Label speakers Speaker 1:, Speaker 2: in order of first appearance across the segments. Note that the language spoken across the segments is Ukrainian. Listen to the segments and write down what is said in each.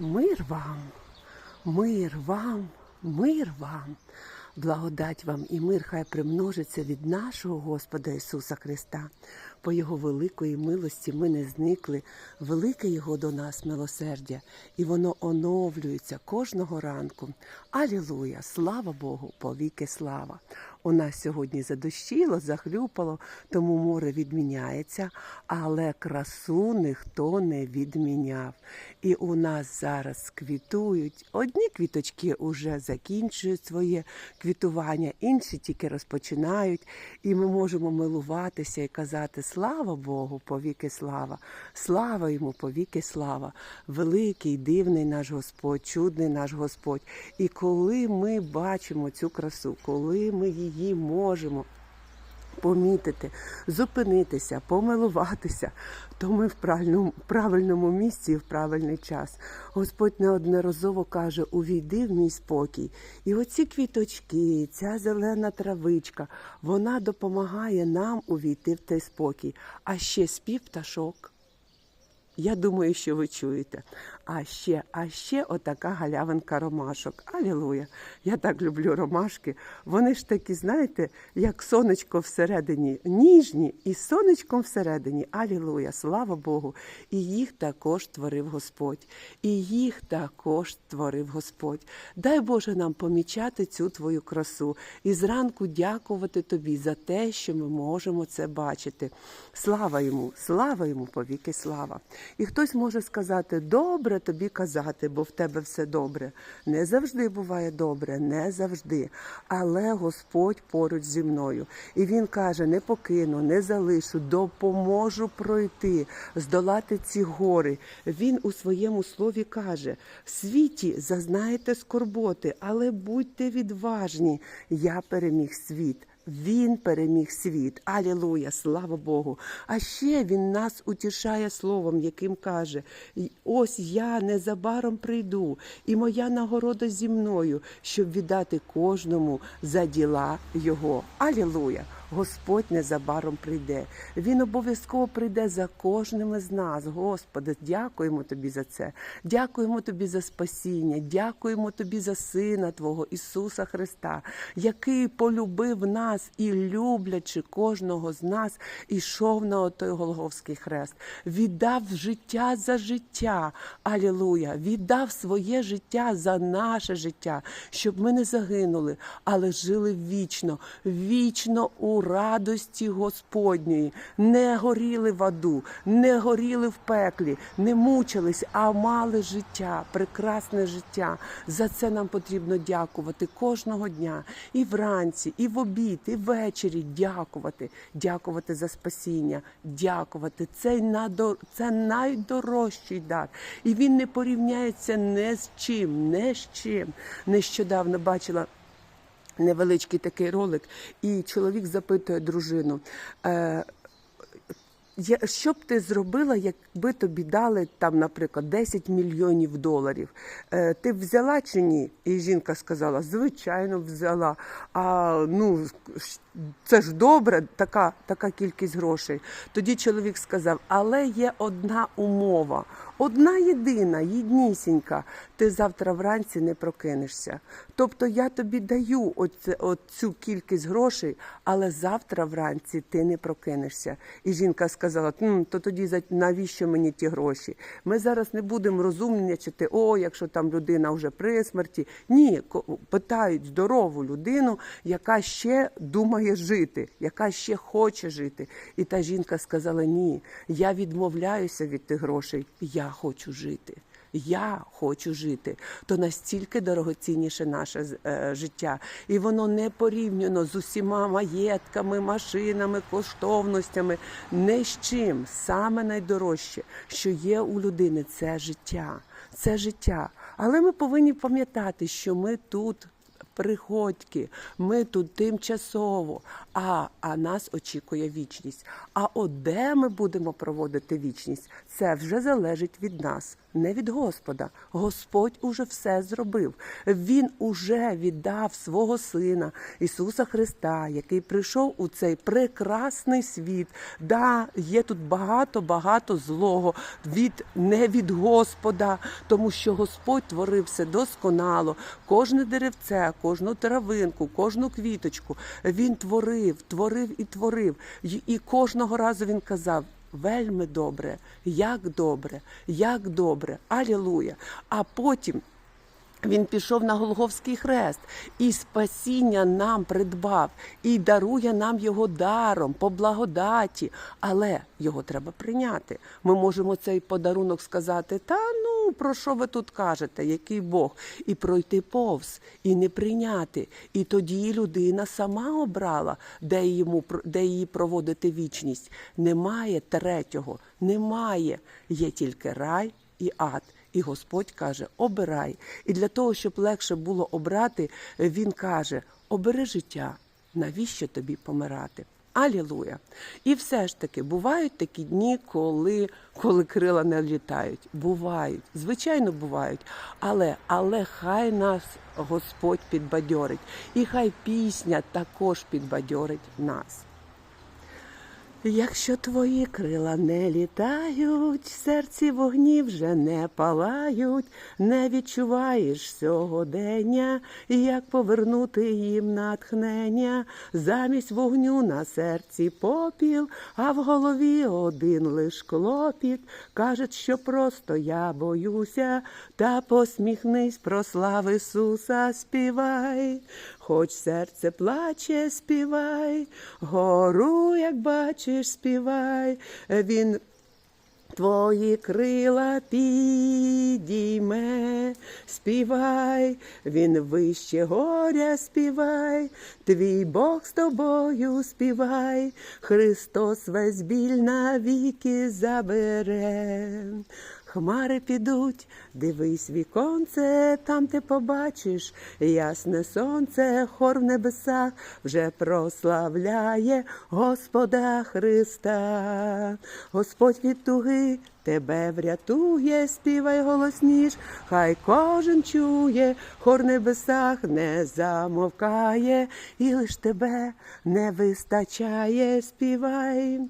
Speaker 1: Мир вам, мир вам, мир вам, благодать вам і мир хай примножиться від нашого Господа Ісуса Христа. По Його великої милості ми не зникли, велике Його до нас милосердя, і воно оновлюється кожного ранку. Алілуя! Слава Богу, повіки слава! У нас сьогодні задощило, захлюпало, тому море відміняється, але красу ніхто не відміняв. І у нас зараз квітують. Одні квіточки вже закінчують своє квітування, інші тільки розпочинають. І ми можемо милуватися і казати Слава Богу, повіки слава, слава йому, повіки слава, великий, дивний наш Господь, чудний наш Господь. І коли ми бачимо цю красу, коли ми її можемо помітити, зупинитися, помилуватися, то ми в правильному, правильному місці і в правильний час. Господь неодноразово каже: увійди в мій спокій. І оці квіточки, ця зелена травичка, вона допомагає нам увійти в той спокій. А ще спів пташок. Я думаю, що ви чуєте. А ще, а ще отака галявинка ромашок. Алілуя! Я так люблю ромашки. Вони ж такі, знаєте, як сонечко всередині, ніжні і сонечком всередині. Алілуя! Слава Богу! І їх також творив Господь. І їх також творив Господь. Дай Боже нам помічати цю твою красу і зранку дякувати тобі за те, що ми можемо це бачити. Слава йому, слава йому, повіки слава. І хтось може сказати, добре тобі казати, бо в тебе все добре. Не завжди буває добре, не завжди. Але Господь поруч зі мною. І Він каже: не покину, не залишу, допоможу пройти, здолати ці гори. Він у своєму слові каже: в світі зазнаєте скорботи, але будьте відважні. Я переміг світ. Він переміг світ. Алілуя, слава Богу. А ще він нас утішає словом, яким каже: ось я незабаром прийду, і моя нагорода зі мною, щоб віддати кожному за діла його. Алілуя! Господь незабаром прийде. Він обов'язково прийде за кожним із нас. Господи, дякуємо Тобі за це. Дякуємо Тобі за спасіння, дякуємо Тобі за Сина Твого Ісуса Христа, який полюбив нас і, люблячи кожного з нас, ішов на той Голговський хрест, віддав життя за життя. Алілуя! Віддав своє життя за наше життя, щоб ми не загинули, але жили вічно, вічно у радості Господньої, не горіли в аду, не горіли в пеклі, не мучились, а мали життя, прекрасне життя. За це нам потрібно дякувати кожного дня, і вранці, і в обід, і ввечері. Дякувати, дякувати за спасіння, дякувати. Це надо- це найдорожчий дар. І він не порівняється не з чим, не з чим. Нещодавно бачила невеличкий такий ролик, і чоловік запитує дружину. Е, що б ти зробила, якби тобі дали там, наприклад, 10 мільйонів доларів? Е, ти б взяла чи ні? І жінка сказала, звичайно, взяла. А ну це ж добре, така, така кількість грошей. Тоді чоловік сказав, але є одна умова, одна єдина, єднісінька. Ти завтра вранці не прокинешся. Тобто я тобі даю оцю кількість грошей, але завтра вранці ти не прокинешся. І жінка сказала: «М, то тоді навіщо мені ті гроші? Ми зараз не будемо розумнячити, о, якщо там людина вже при смерті. Ні, питають здорову людину, яка ще думає жити, яка ще хоче жити. І та жінка сказала: Ні, я відмовляюся від тих грошей, я хочу жити. Я хочу жити, то настільки дорогоцінніше наше е, життя, і воно не порівняно з усіма маєтками, машинами, коштовностями, не з чим. Саме найдорожче, що є у людини, це життя, це життя. Але ми повинні пам'ятати, що ми тут приходьки, ми тут тимчасово, а, а нас очікує вічність. А от де ми будемо проводити вічність, це вже залежить від нас, не від Господа. Господь уже все зробив. Він уже віддав свого Сина Ісуса Христа, який прийшов у цей прекрасний світ. Да, є тут багато, багато злого від не від Господа, тому що Господь творив все досконало. Кожне деревце, кожну травинку, кожну квіточку він творив, творив і творив. І, кожного разу він казав. Вельми добре, як добре, як добре, алілуя. А потім він пішов на Голговський хрест і спасіння нам придбав, і дарує нам його даром по благодаті. Але його треба прийняти. Ми можемо цей подарунок сказати: та ну про що ви тут кажете, який Бог, і пройти повз, і не прийняти. І тоді людина сама обрала, де йому де її проводити вічність. Немає третього, немає. Є тільки рай і ад. І Господь каже: обирай. І для того, щоб легше було обрати, Він каже: обери життя, навіщо тобі помирати? Алілуя! І все ж таки бувають такі дні, коли коли крила не літають. Бувають, звичайно, бувають. Але але хай нас Господь підбадьорить, і хай пісня також підбадьорить нас. Якщо твої крила не літають, в серці вогні вже не палають, не відчуваєш сьогодення, як повернути їм натхнення, замість вогню на серці попіл, а в голові один лиш клопіт. Кажуть, що просто я боюся, та посміхнись про слав Ісуса, співай, хоч серце плаче, співай, гору, як бачиш співай, він твої крила підійме, співай, він вище горя співай, твій Бог з тобою співай, Христос весь біль навіки забере. Хмари підуть, дивись віконце, там ти побачиш ясне сонце, хор в небесах вже прославляє Господа Христа, Господь від туги тебе врятує, співай голосніш, хай кожен чує, хор небесах не замовкає, і лиш тебе не вистачає, співай,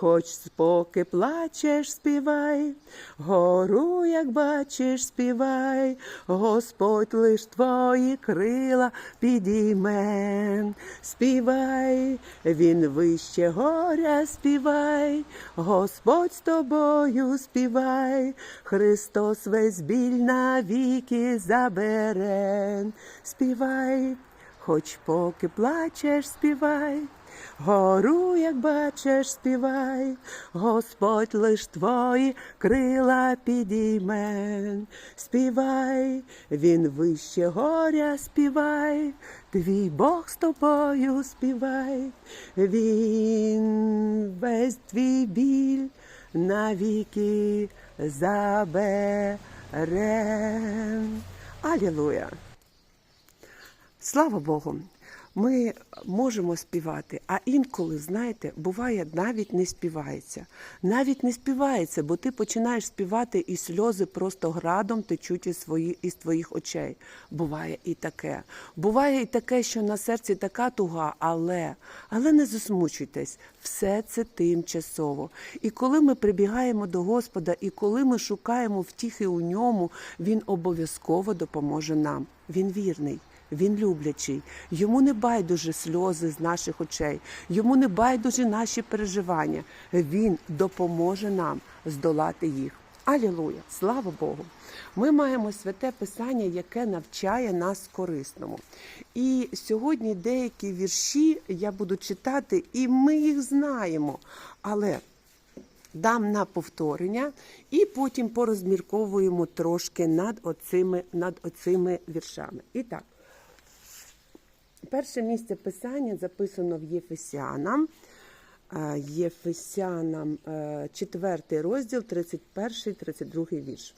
Speaker 1: хоч споки плачеш, співай, гору, як бачиш, співай, Господь лиш твої крила підійме, співай, він вище горя, співай, Господь з тобою співай, Христос весь біль навіки забере, співай, хоч поки плачеш, співай. Гору, як бачиш, співай, Господь лиш твої крила підійме, співай, він вище горя співай, твій Бог з тобою співай, він весь твій біль навіки забере. Алілуя! Слава Богу! Ми можемо співати, а інколи, знаєте, буває, навіть не співається. Навіть не співається, бо ти починаєш співати, і сльози просто градом течуть із, свої, із твоїх очей. Буває і таке. Буває і таке, що на серці така туга, але, але не засмучуйтесь, все це тимчасово. І коли ми прибігаємо до Господа, і коли ми шукаємо втіхи у ньому, Він обов'язково допоможе нам. Він вірний. Він люблячий, йому не байдуже сльози з наших очей, йому не байдуже наші переживання. Він допоможе нам здолати їх. Алілуя! Слава Богу! Ми маємо святе Писання, яке навчає нас корисному. І сьогодні деякі вірші я буду читати, і ми їх знаємо. Але дам на повторення, і потім порозмірковуємо трошки над оцими, над оцими віршами. І так. Перше місце писання записано в Єфесянам. Єфесянам 4 розділ, 31, 32 вірш.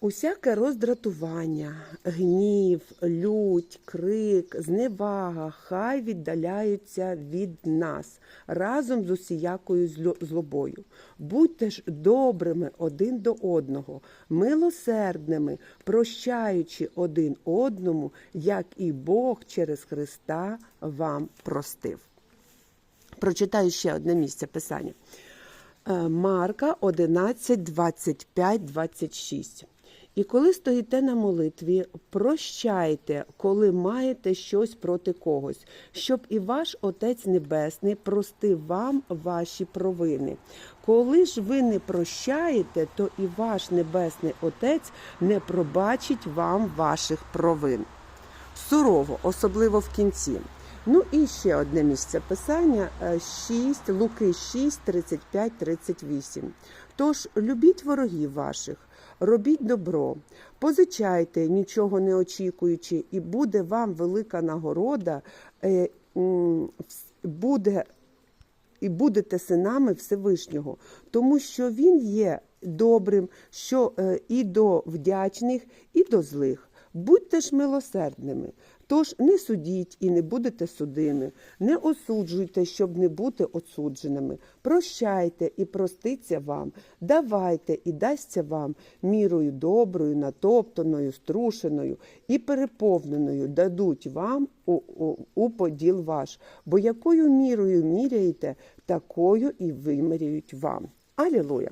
Speaker 1: Усяке роздратування, гнів, лють, крик, зневага, хай віддаляються від нас разом з усіякою зло- злобою. Будьте ж добрими один до одного, милосердними, прощаючи один одному, як і Бог через Христа вам простив. Прочитаю ще одне місце писання. Е, Марка 11, 25, 26. І коли стоїте на молитві, прощайте, коли маєте щось проти когось, щоб і ваш Отець Небесний простив вам ваші провини. Коли ж ви не прощаєте, то і ваш Небесний Отець не пробачить вам ваших провин. Сурово, особливо в кінці. Ну і ще одне місце писання е, 6, Луки 6, 35, 38. Тож любіть ворогів ваших, робіть добро, позичайте, нічого не очікуючи, і буде вам велика нагорода, е, буде і будете синами Всевишнього, тому що він є добрим, що е, і до вдячних, і до злих. Будьте ж милосердними. Тож не судіть і не будете судими, не осуджуйте, щоб не бути осудженими. Прощайте і проститься вам, давайте і дасться вам мірою доброю, натоптаною, струшеною і переповненою дадуть вам у, у, у поділ ваш, бо якою мірою міряєте, такою і виміряють вам. Алілуя!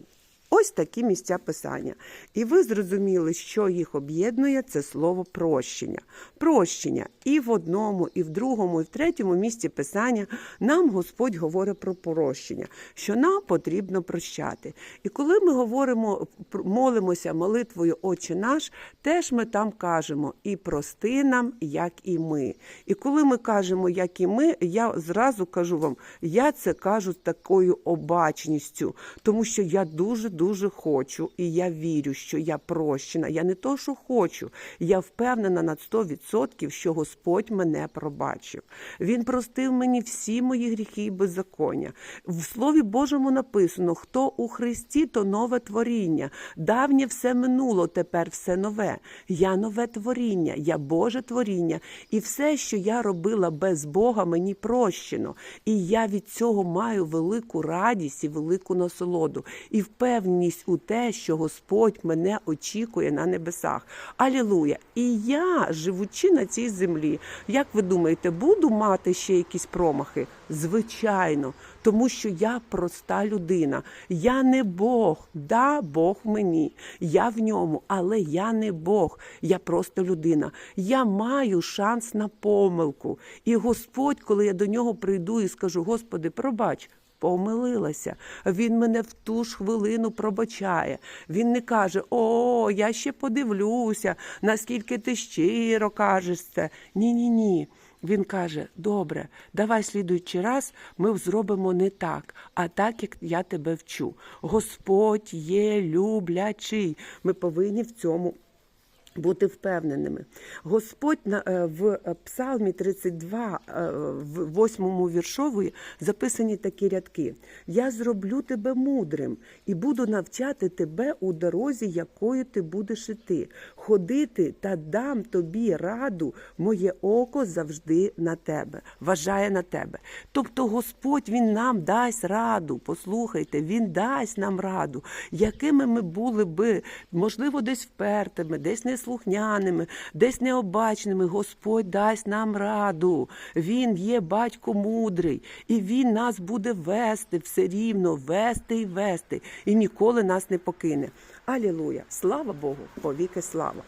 Speaker 1: Ось такі місця писання. І ви зрозуміли, що їх об'єднує це слово прощення. Прощення і в одному, і в другому, і в третьому місці писання нам Господь говорить про прощення, що нам потрібно прощати. І коли ми говоримо, молимося молитвою Отче наш, теж ми там кажемо і прости нам, як і ми. І коли ми кажемо, як і ми, я зразу кажу вам, я це кажу з такою обачністю, тому що я дуже дуже хочу, і я вірю, що я прощена. Я не то, що хочу, я впевнена на 100%, що Господь мене пробачив. Він простив мені всі мої гріхи і беззаконня. В Слові Божому написано: хто у Христі, то нове творіння. Давнє все минуло, тепер все нове. Я нове творіння, я Боже творіння, і все, що я робила без Бога, мені прощено. І я від цього маю велику радість і велику насолоду, і впевненість у те, що Господь мене очікує на небесах. Алілуя! І я, живучи на цій землі, як ви думаєте, буду мати ще якісь промахи? Звичайно, тому що я проста людина. Я не Бог. Да, Бог мені. Я в ньому, але я не Бог. Я просто людина. Я маю шанс на помилку. І Господь, коли я до нього прийду і скажу: Господи, пробач. Помилилася. Він мене в ту ж хвилину пробачає. Він не каже: О, я ще подивлюся, наскільки ти щиро кажеш це. Ні, ні, ні. Він каже: Добре, давай слідуючий раз ми зробимо не так, а так, як я тебе вчу. Господь є люблячий. Ми повинні в цьому. Бути впевненими. Господь е, в Псалмі 32, е, в восьмому віршові записані такі рядки: Я зроблю тебе мудрим і буду навчати тебе у дорозі, якою ти будеш іти. Ходити та дам тобі раду, моє око завжди на тебе, вважає на тебе. Тобто Господь Він нам дасть раду. Послухайте, Він дасть нам раду, якими ми були би, можливо, десь впертими, десь неслухняними, десь необачними. Господь дасть нам раду. Він є батько мудрий, і він нас буде вести все рівно, вести і вести, і ніколи нас не покине. Алілуя! Слава Богу, повіки слава!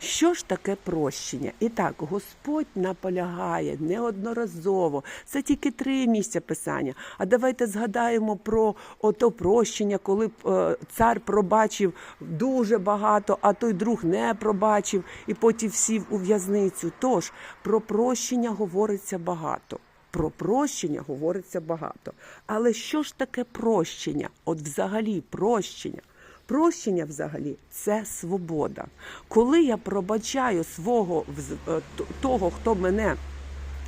Speaker 1: Що ж таке прощення? І так, Господь наполягає неодноразово. Це тільки три місця писання. А давайте згадаємо про ото прощення, коли е, цар пробачив дуже багато, а той друг не пробачив і потім сів у в'язницю. Тож про прощення говориться багато. Про прощення говориться багато. Але що ж таке прощення? От взагалі прощення. Прощення взагалі це свобода. Коли я пробачаю свого е, того, хто мене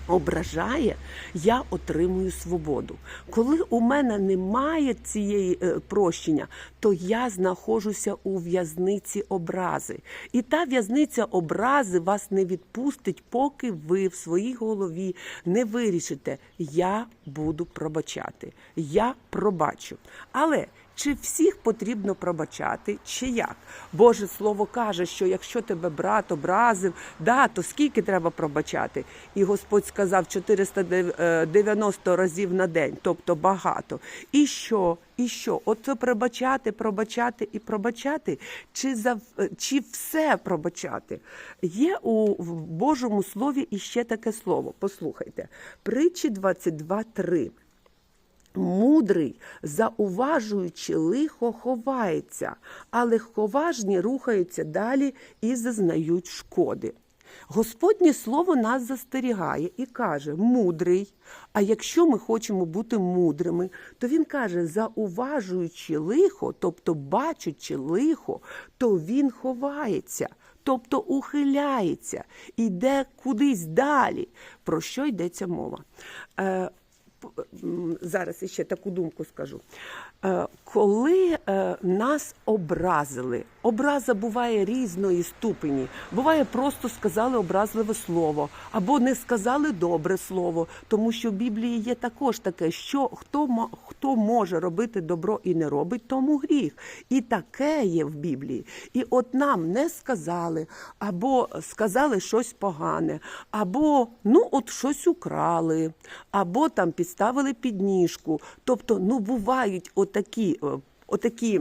Speaker 1: ображає, я отримую свободу. Коли у мене немає цієї е, прощення, то я знаходжуся у в'язниці образи. І та в'язниця образи вас не відпустить, поки ви в своїй голові не вирішите, я буду пробачати, я пробачу. Але чи всіх потрібно пробачати, чи як? Боже Слово каже, що якщо тебе брат образив, да, то скільки треба пробачати? І Господь сказав 490 разів на день, тобто багато. І що? І що? От пробачати, пробачати і пробачати, чи за чи все пробачати? Є у Божому слові іще таке слово. Послухайте, притчі 22.3. Мудрий, зауважуючи лихо, ховається, а легковажні рухаються далі і зазнають шкоди. Господнє слово нас застерігає і каже: мудрий. А якщо ми хочемо бути мудрими, то він каже, зауважуючи лихо, тобто бачачи лихо, то він ховається, тобто ухиляється, іде кудись далі. Про що йдеться мова? Е, зараз ще таку думку скажу. Е, Коли е, нас образили, образа буває різної ступені. Буває, просто сказали образливе слово, або не сказали добре слово, тому що в Біблії є також таке, що хто, хто може робити добро і не робить, тому гріх. І таке є в Біблії. І от нам не сказали, або сказали щось погане, або ну от щось украли, або там підставили підніжку. Тобто, ну бувають отакі, е, отакі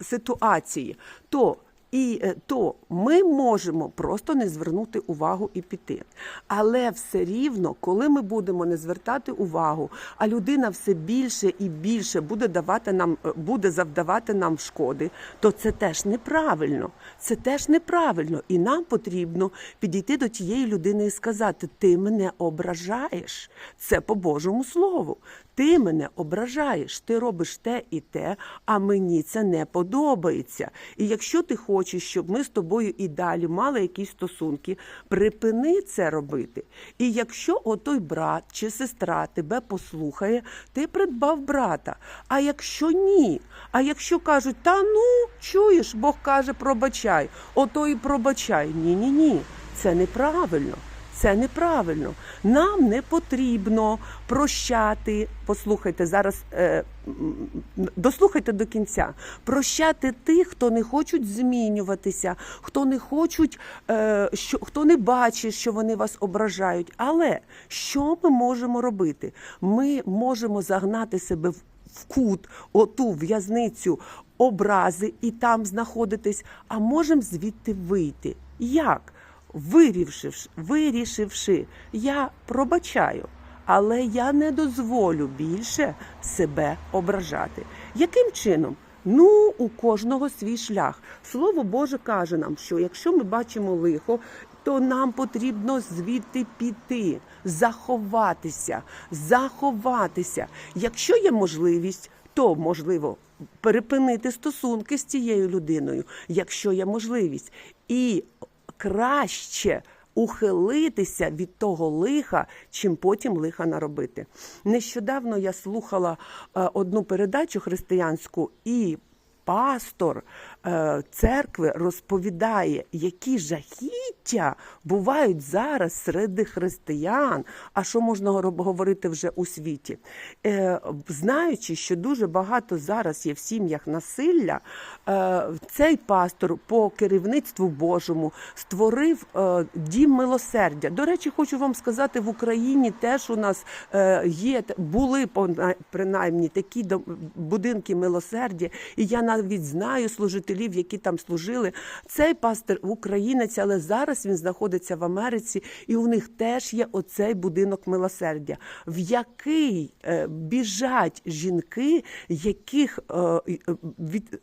Speaker 1: ситуації. То і е, то ми можемо просто не звернути увагу і піти. Але все рівно, коли ми будемо не звертати увагу, а людина все більше і більше буде давати нам, е, буде завдавати нам шкоди, то це теж неправильно. Це теж неправильно. І нам потрібно підійти до тієї людини і сказати: Ти мене ображаєш. Це по Божому слову. Ти мене ображаєш, ти робиш те і те, а мені це не подобається. І якщо ти хочеш, щоб ми з тобою і далі мали якісь стосунки, припини це робити. І якщо отой брат чи сестра тебе послухає, ти придбав брата. А якщо ні, а якщо кажуть, та ну чуєш, Бог каже, пробачай, ото і пробачай. Ні, ні, ні, це неправильно. Це неправильно. Нам не потрібно прощати. Послухайте зараз, е, дослухайте до кінця. Прощати тих, хто не хочуть змінюватися, хто не хочуть, е, що хто не бачить, що вони вас ображають. Але що ми можемо робити? Ми можемо загнати себе в в кут, оту в'язницю образи і там знаходитись, а можемо звідти вийти. Як? Вирішивши, вирішивши, я пробачаю, але я не дозволю більше себе ображати. Яким чином? Ну, у кожного свій шлях. Слово Боже каже нам, що якщо ми бачимо лихо, то нам потрібно звідти піти, заховатися, заховатися. Якщо є можливість, то можливо перепинити стосунки з цією людиною, якщо є можливість, і краще. Ухилитися від того лиха, чим потім лиха наробити. Нещодавно я слухала е, одну передачу християнську, і пастор церкви розповідає, які жахіття бувають зараз серед християн. А що можна говорити вже у світі? Е, знаючи, що дуже багато зараз є в сім'ях насилля, е, цей пастор по керівництву Божому створив е, дім милосердя. До речі, хочу вам сказати, в Україні теж у нас е, є були принаймні такі будинки милосердя, і я навіть знаю служителів, які там служили. Цей пастир українець, але зараз він знаходиться в Америці, і у них теж є оцей будинок милосердя, в який е, біжать жінки, яких е, е, від.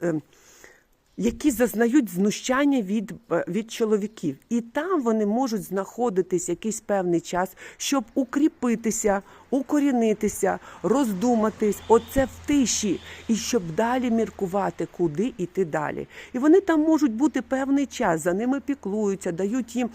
Speaker 1: Які зазнають знущання від, е, від чоловіків. І там вони можуть знаходитись якийсь певний час, щоб укріпитися, укорінитися, роздуматись, оце в тиші, і щоб далі міркувати, куди іти далі. І вони там можуть бути певний час, за ними піклуються, дають їм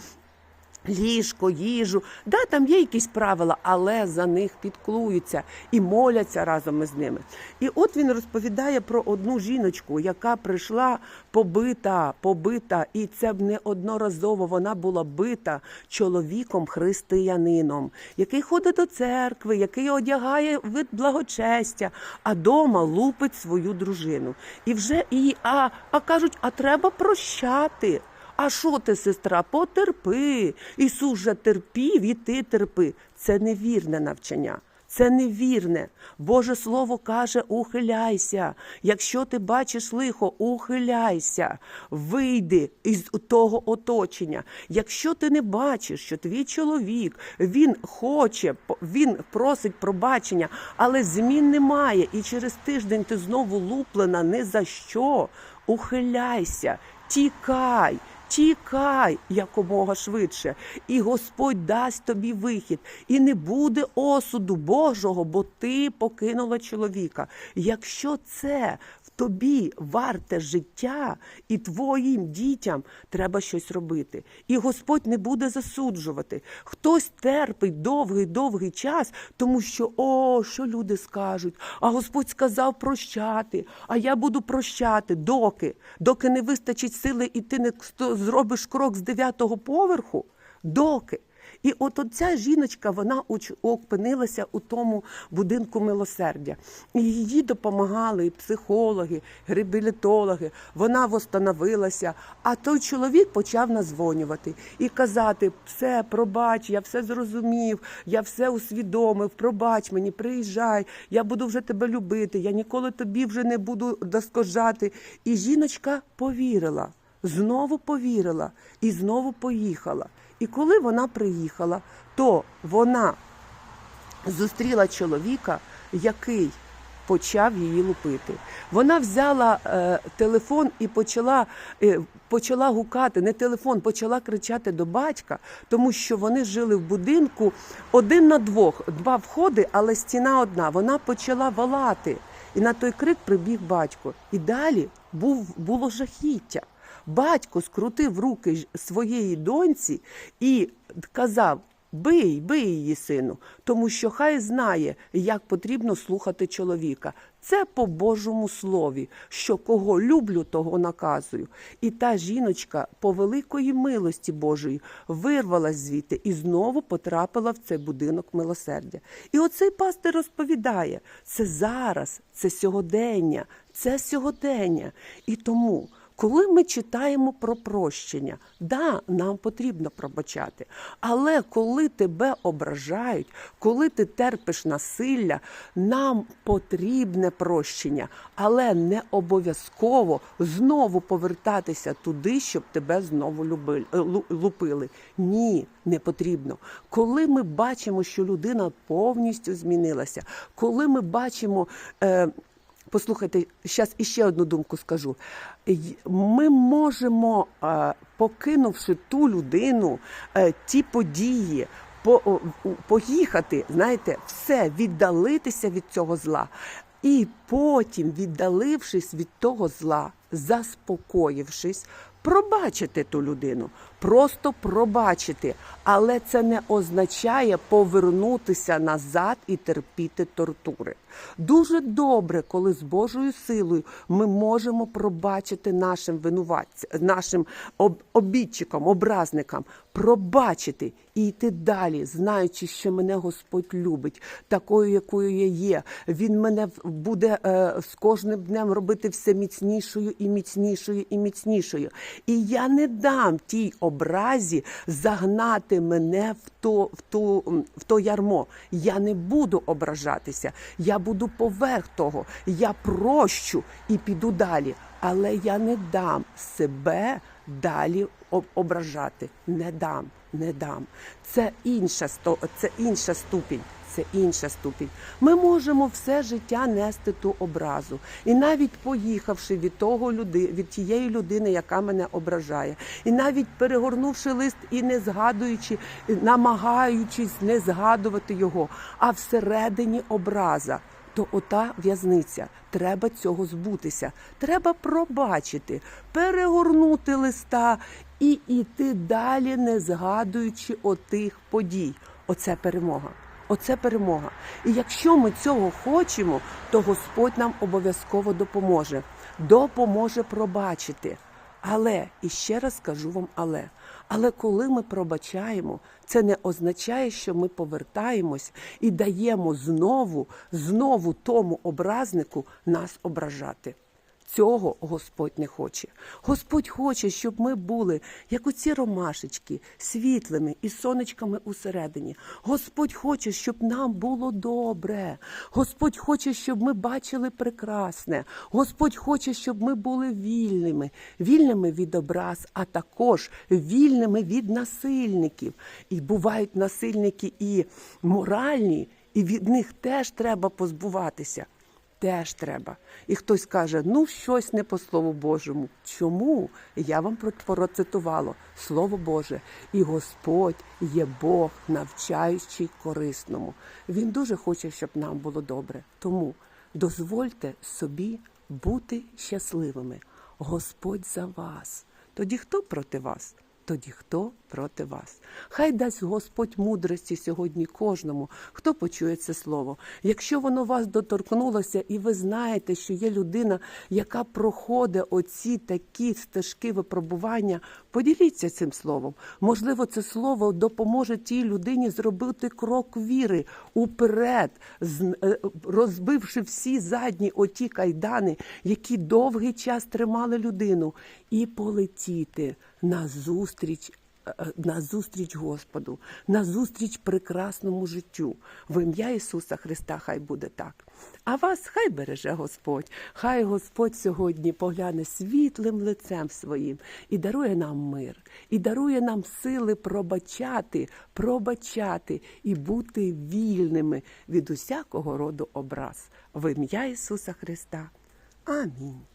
Speaker 1: ліжко, їжу. Да, там є якісь правила, але за них підклуються і моляться разом із ними. І от він розповідає про одну жіночку, яка прийшла побита, побита, і це б неодноразово вона була бита чоловіком християнином, який ходить до церкви, який одягає вид благочестя, а дома лупить свою дружину. І вже і а, а кажуть, а треба прощати. А що ти, сестра, потерпи. Ісус же терпів, і ти терпи. Це невірне навчання. Це невірне. Боже Слово каже: ухиляйся. Якщо ти бачиш лихо, ухиляйся, вийди із того оточення. Якщо ти не бачиш, що твій чоловік він хоче, він просить пробачення, але змін немає, і через тиждень ти знову луплена не за що. Ухиляйся, тікай. Тікай якомога швидше, і Господь дасть тобі вихід, і не буде осуду Божого, бо ти покинула чоловіка. Якщо це тобі варте життя, і твоїм дітям треба щось робити. І Господь не буде засуджувати. Хтось терпить довгий довгий час, тому що о, що люди скажуть. А Господь сказав прощати. А я буду прощати, доки, доки не вистачить сили, і ти не зробиш крок з дев'ятого поверху, доки. І от ця жіночка вона опинилася у тому будинку милосердя. І їй допомагали і психологи, реабілітологи. Вона восстановилася. А той чоловік почав назвонювати і казати: все, пробач, я все зрозумів, я все усвідомив, пробач мені, приїжджай, я буду вже тебе любити, я ніколи тобі вже не буду доскожати. І жіночка повірила, знову повірила і знову поїхала. І коли вона приїхала, то вона зустріла чоловіка, який почав її лупити. Вона взяла е, телефон і почала, е, почала гукати, не телефон, почала кричати до батька, тому що вони жили в будинку один на двох, два входи, але стіна одна. Вона почала волати. І на той крик прибіг батько. І далі був, було жахіття. Батько скрутив руки своєї доньці і казав: Бий, бий її, сину, тому що хай знає, як потрібно слухати чоловіка. Це по Божому слові, що кого люблю, того наказую. І та жіночка по великої милості Божої вирвалась звідти і знову потрапила в цей будинок милосердя. І оцей пастир розповідає: це зараз, це сьогодення, це сьогодення. І тому. Коли ми читаємо про прощення, да, нам потрібно пробачати. Але коли тебе ображають, коли ти терпиш насилля, нам потрібне прощення, але не обов'язково знову повертатися туди, щоб тебе знову люби- е, лупили. Ні, не потрібно. Коли ми бачимо, що людина повністю змінилася, коли ми бачимо. Е, Послухайте, зараз іще одну думку скажу. Ми можемо, покинувши ту людину, е, ті події, поїхати, знаєте, все, віддалитися від цього зла. І потім, віддалившись від того зла, заспокоївшись, пробачити ту людину, просто пробачити. Але це не означає повернутися назад і терпіти тортури. Дуже добре, коли з Божою силою ми можемо пробачити нашим винуватцям, нашим об- обідчикам, образникам, пробачити і йти далі, знаючи, що мене Господь любить, такою, якою я є. Він мене буде е, з кожним днем робити все міцнішою і міцнішою і міцнішою. І я не дам тій образі загнати мене в то, в ту, в то ярмо. Я не буду ображатися. Я буду поверх того. Я прощу і піду далі. Але я не дам себе далі ображати. Не дам, не дам. Це інша це інша ступінь. Це інша ступінь. Ми можемо все життя нести ту образу, і навіть поїхавши від того люди, від тієї людини, яка мене ображає, і навіть перегорнувши лист і не згадуючи, намагаючись не згадувати його, а всередині образа. То ота в'язниця, треба цього збутися. Треба пробачити, перегорнути листа і йти далі, не згадуючи отих подій. Оце перемога. Оце перемога. І якщо ми цього хочемо, то Господь нам обов'язково допоможе. Допоможе пробачити. Але і ще раз скажу вам, але але коли ми пробачаємо, це не означає, що ми повертаємось і даємо знову, знову тому образнику нас ображати. Цього Господь не хоче. Господь хоче, щоб ми були, як оці ромашечки, світлими і сонечками усередині. Господь хоче, щоб нам було добре. Господь хоче, щоб ми бачили прекрасне. Господь хоче, щоб ми були вільними, вільними від образ, а також вільними від насильників. І бувають насильники і моральні, і від них теж треба позбуватися. Теж треба. І хтось каже, ну щось не по Слову Божому. Чому? Я вам про- процитувала Слово Боже. І Господь є Бог, навчаючий корисному. Він дуже хоче, щоб нам було добре. Тому дозвольте собі бути щасливими. Господь за вас. Тоді хто проти вас? Тоді хто проти вас? Хай дасть Господь мудрості сьогодні кожному, хто почує це слово. Якщо воно вас доторкнулося, і ви знаєте, що є людина, яка проходить оці такі стежки випробування, поділіться цим словом. Можливо, це слово допоможе тій людині зробити крок віри уперед, е, розбивши всі задні оті кайдани, які довгий час тримали людину, і полетіти на зустріч на зустріч Господу, на зустріч прекрасному життю. В ім'я Ісуса Христа хай буде так. А вас хай береже Господь, хай Господь сьогодні погляне світлим лицем своїм і дарує нам мир, і дарує нам сили пробачати, пробачати і бути вільними від усякого роду образ. В ім'я Ісуса Христа. Амінь.